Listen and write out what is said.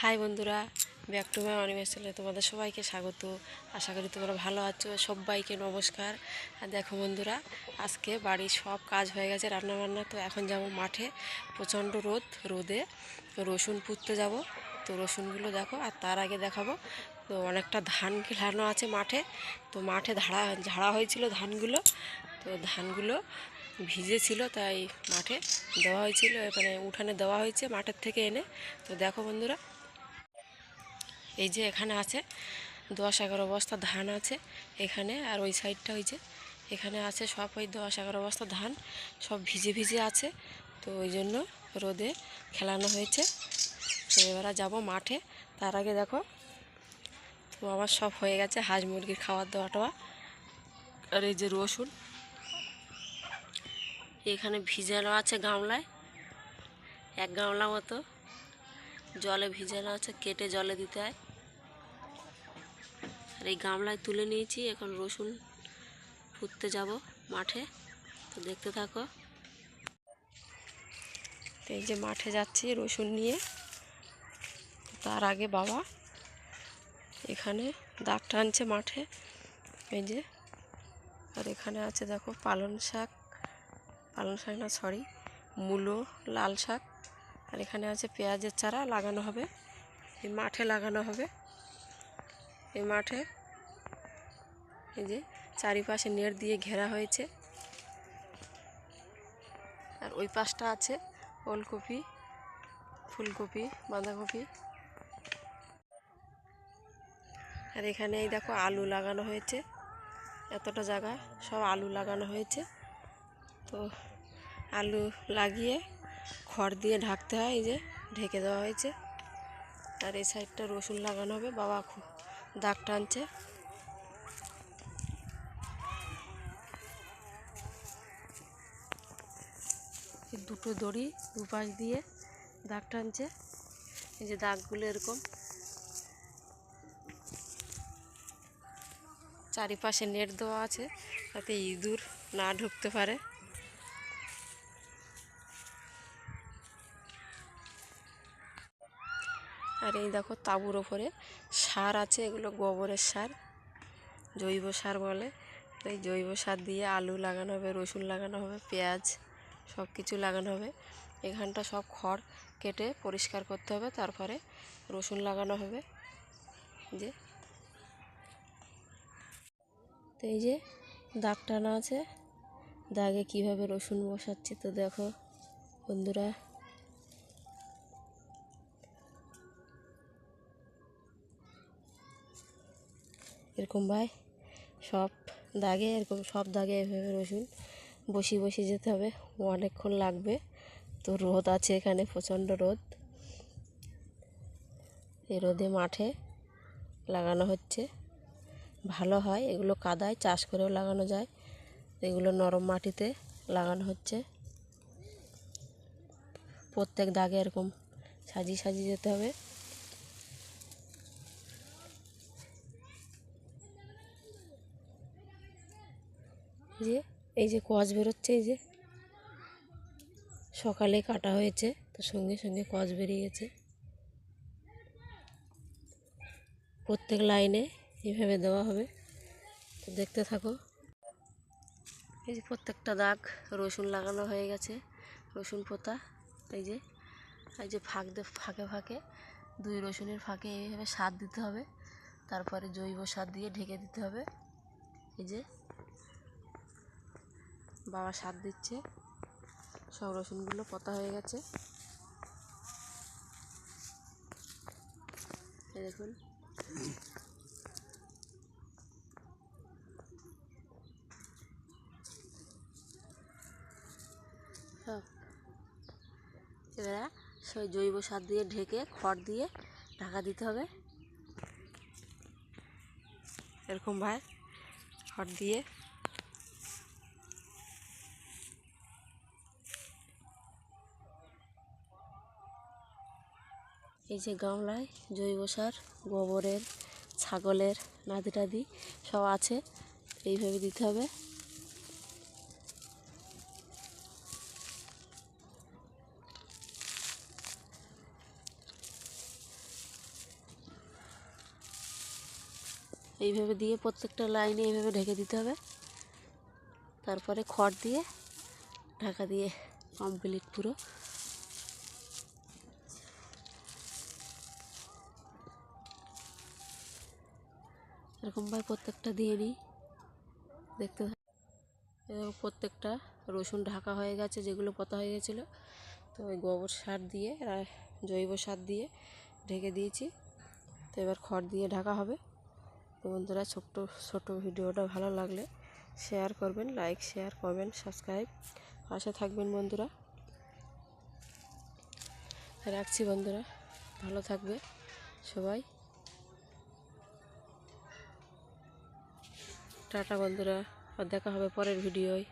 High বন্ধুরা, back to my অনিমেশনে তোমাদের সবাইকে স্বাগত। আশা করি তোমরা ভালো আছো, সবাইকে নমস্কার। আর দেখো বন্ধুরা, আজকে বাড়ির সব কাজ হয়ে গেছে, রান্নাবান্না। তো এখন যাব মাঠে, প্রচণ্ড রোদ, রোদে রসুন পুঁততে যাব। তো রসুনগুলো দেখো, আর তার আগে দেখাবো। তো অনেকটা ধান খেলানো আছে মাঠে। তো মাঠে ঝাড়া ঝাড়া হয়েছিল ধানগুলো। তো ধানগুলো ভিজে ছিল তাই মাঠে দেওয়া হয়েছিল, এখানে উঠানে দেওয়া হয়েছে মাঠের থেকে এনে। তো দেখো বন্ধুরা এই যে এখানে আছে, দশ এগারো বস্তা ধান আছে এখানে, আর ওই সাইডটা ওই যে এখানে আছে সব ওই দশ এগারো বস্তা ধান, সব ভিজে ভিজে আছে। তো ওই জন্য রোদে খেলানো হয়েছে। তো এবারে যাব মাঠে। তার আগে দেখো, তো আমার সব হয়ে গেছে, হাঁস মুরগির খাওয়ার দাওয়া টাওয়া আর এই যে রসুন, এখানে ভিজানো আছে গামলায়, এক গামলা মতো। জলে ভিজানো আছে, কেটে জলে দিতে হয়। আর এই গামলায় তুলে নিয়েছি, এখন রসুন ফুটতে যাব মাঠে। তো দেখতে থাকো। এই যে মাঠে যাচ্ছি রসুন নিয়ে। তার আগে বাবা এখানে দাগ টানছে মাঠে। এই যে, আর এখানে আছে দেখো পালং শাক। পালং শাক না সরি মূলো, লাল শাক। আর এখানে আছে পেঁয়াজের চারা লাগানো হবে, এই মাঠে লাগানো হবে। এই মাঠে এই যে চারিপাশে নেট দিয়ে ঘেরা হয়েছে। আর ওই পাশটা আছে ওলকপি, ফুলকপি, বাঁধাকপি। আর এখানে এই দেখো আলু লাগানো হয়েছে, এতটা জায়গা সব আলু লাগানো হয়েছে। তো আলু লাগিয়ে খড় দিয়ে ঢাকতে হয়, এই যে ঢেকে দেওয়া হয়েছে। আর এই সাইডটা রসুন লাগানো হবে, বাবা খুব দাগ টানছে। দুটো দড়ি দুপাশ দিয়ে দাগ টানছে, এই যে দাগগুলো এরকম। চারিপাশে নেট দেওয়া আছে যাতে ইঁদুর না ঢুকতে পারে। আর এই দেখো তাঁবুর ওপরে সার আছে, এগুলো গোবরের সার, জৈব সার বলে। এই জৈব সার দিয়ে আলু লাগানো হবে, রসুন লাগানো হবে, পেঁয়াজ সব কিছু লাগানো হবে। এখানটা সব খড় কেটে পরিষ্কার করতে হবে, তারপরে রসুন লাগানো হবে। যে এই যে দাগ টানা আছে, দাগে কীভাবে রসুন বসাচ্ছি তো দেখো বন্ধুরা। এরকম ভাই, সব দাগে, এরকম সব দাগে এভাবে রসুন বসিয়ে বসিয়ে যেতে হবে, অনেকক্ষণ লাগবে। তো রোদ আছে এখানে, প্রচণ্ড রোদ। এই রোদে মাঠে লাগানো হচ্ছে। ভালো হয়, এগুলো কাদায় চাষ করেও লাগানো যায়। এগুলো নরম মাটিতে লাগানো হচ্ছে। প্রত্যেক দাগে এরকম সাজিয়ে সাজিয়ে যেতে হবে। যে, এই যে কচ বেরোচ্ছে, এই যে। সকালে কাটা হয়েছে তো সঙ্গে সঙ্গে কচ বেরিয়ে গেছে। প্রত্যেক লাইনে এইভাবে দেওয়া হবে। তো দেখতে থাকো। এই যে প্রত্যেকটা দাগ রসুন লাগানো হয়ে গেছে, রসুন পোতা। এই যে এই যে ফাঁক ফাঁকে ফাঁকে, দুই রসুনের ফাঁকে এইভাবে সার দিতে হবে। তারপরে জৈব সার দিয়ে ঢেকে দিতে হবে। এই যে বাবা সার দিচ্ছে। সব রসুনগুলো পতা হয়ে গেছে। দেখুন। এবারে সেই জৈব সার দিয়ে ঢেকে খড় দিয়ে ঢাকা দিতে হবে। এরকম ভাই খড় দিয়ে এই যে গামলায় জৈব সার, গোবরের, ছাগলের নাদি টাদি সব আছে, এইভাবে দিতে হবে। এইভাবে দিয়ে প্রত্যেকটা লাইনে এইভাবে ঢেকে দিতে হবে। তারপরে খড় দিয়ে ঢাকা দিয়ে কমপ্লিট পুরো। এরকমভাবে প্রত্যেকটা দিয়ে নিই দেখতে এরকম প্রত্যেকটা রসুন ঢাকা হয়ে গেছে, যেগুলো পোতা হয়ে গেছিল। তো ওই গোবর সার দিয়ে জৈব সার দিয়ে ঢেকে দিয়েছি। তো এবার খড় দিয়ে ঢাকা হবে। তো বন্ধুরা, ছোট্ট ছোট ভিডিওটা ভালো লাগলে শেয়ার করবেন লাইক শেয়ার করবেন সাবস্ক্রাইব পাশে থাকবেন বন্ধুরা। রাখছি বন্ধুরা। ভালো থাকবে সবাই। টাটা বন্ধুরা দেখা হবে পরের ভিডিওয়।